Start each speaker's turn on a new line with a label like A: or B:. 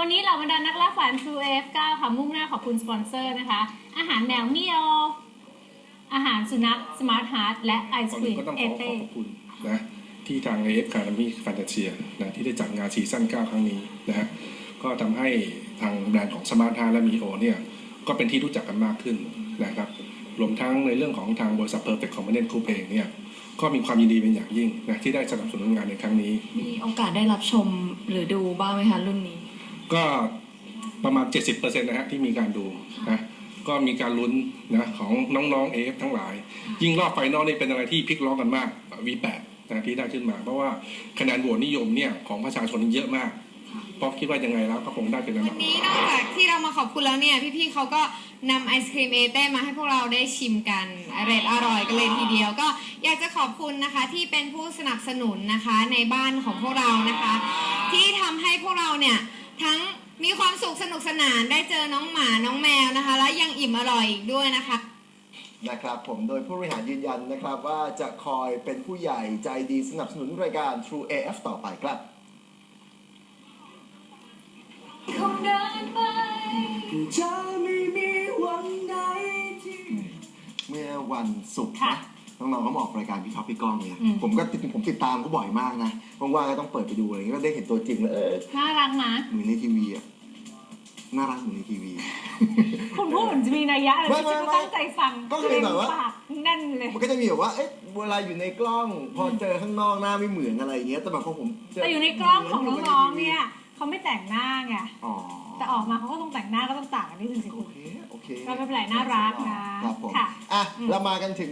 A: วันนี้เราบรรดานักล่าฝัน True F9 ค่ะมุ่งหน้าขอบคุณสปอนเซอร์นะคะ อาหารแมวเมียว อาหารสุนัข Smart Heart และไอศ
B: ก่อน
A: ครี
B: อื่น
A: ม
B: ก็ต้อง
A: เอ
B: ขอข
A: เต้
B: อบคุณนะที่ทาง AF Academy Fantasia นะที่ได้จัดงานซีซั่น9ครั้งนี้นะฮะก็ทำให้ทางแบรนด์ของ Smart h a และ Mio เนี่ยก็เป็นที่รู้จักกันมากขึ้นนะครับรวมทั้งในเรื่องของทางบริษัท Perfect Component Group เองเนี่ยก็มีความยินดีเป็นอย่างยิ่งนะที่ได้สนับสนุนงานในครั้งนี้
C: มีโอกาสได้รับชมหรือดูบ้างไหมคะรุ่นนี้
B: ก็ประมาณ 70%นะฮะที่มีการดูนะก็มีการลุ้นนะของน้องๆ AF ทั้งหลาย ยิ่งรอบไฟนอลนี่เป็นอะไรที่พลิกล็อกกันมาก V8 นะที่ได้ขึ้นมา เพราะว่าคะแนนโหวตนิยมเนี่ยของประชาชนเยอะมากเพราะคิดว่ายังไงแล้วก็คงได้เป็นอัน
D: วั
B: ดั
D: น
B: บ
D: นี้นอกจากที่เรามาขอบคุณแล้วเนี่ย พี่ๆเขาก็นำไอศครีมเอเต้มาให้พวกเราได้ชิมกันอร่อยอร่อยกันเลยทีเดียว ก็อยากจะขอบคุณนะคะที่เป็นผู้สนับสนุนนะคะในบ้านของพวกเรานะคะ ที่ทำให้พวกเราเนี่ย ทั้งมีความสุขสนุกสนานได้เจอน้องหมาน้องแมวนะคะ และยังอิ่มอร่อยอีกด้วยนะคะ
E: นะครับผมโดยผู้บริหารยืนยันนะครับ ว่าจะคอยเป็นผู้ใหญ่ใจดีสนับสนุนรายการ True AF ต่อไปครับ
A: คงเดินไป
E: จะไม่มีวันไหนที่เมื่อวันศุกร์
A: ค่ะ
E: นะ น้องๆก็มาออกรายการพี่ท็อปพี่ก้องเนี่ย
A: อืม
E: ผมก็ติดผมติดตามเขาบ่อยมากนะว่างๆก็ต้องเปิดไปดูอะไรเงี้ยก็ได้เห็นตัวจริงแล้วเออ
A: น่ารักนะ
E: เหมือนในทีวีอะน่ารักเหมือนในทีวี
A: คุณพูดเหมือนจะมีนัยยะเลย
E: ไม่
A: ไม่
E: ไม่
A: ใช่ก็ตั้งใจฟัง
E: ก็คือแบบว่า
A: ปากแน่นเลย
E: มันก็จะมีแบบว่า เอ๊ะเวลาอยู่ในกล้อง พอเจอข้างนอกหน้าไม่เหมือนอะไรอย่างเงี้ย แต่แบบพอผมเจ
A: แต่อยู่ในกล้องของน้องๆเนี่ยเขาไม่แต่งหน้าไง
E: อ๋อ
A: แต่ออกมาเขาก็ต้องแต่งหน้าก็ต้องต่างกันนิดนึงสิ
E: โอ
A: คุณ
E: เค โอเค
A: ก็ไม่เป็นไรน่ารักนะ
E: ครับผม
A: ค่ะ
E: อะ
A: อืม
E: เรามากันถึง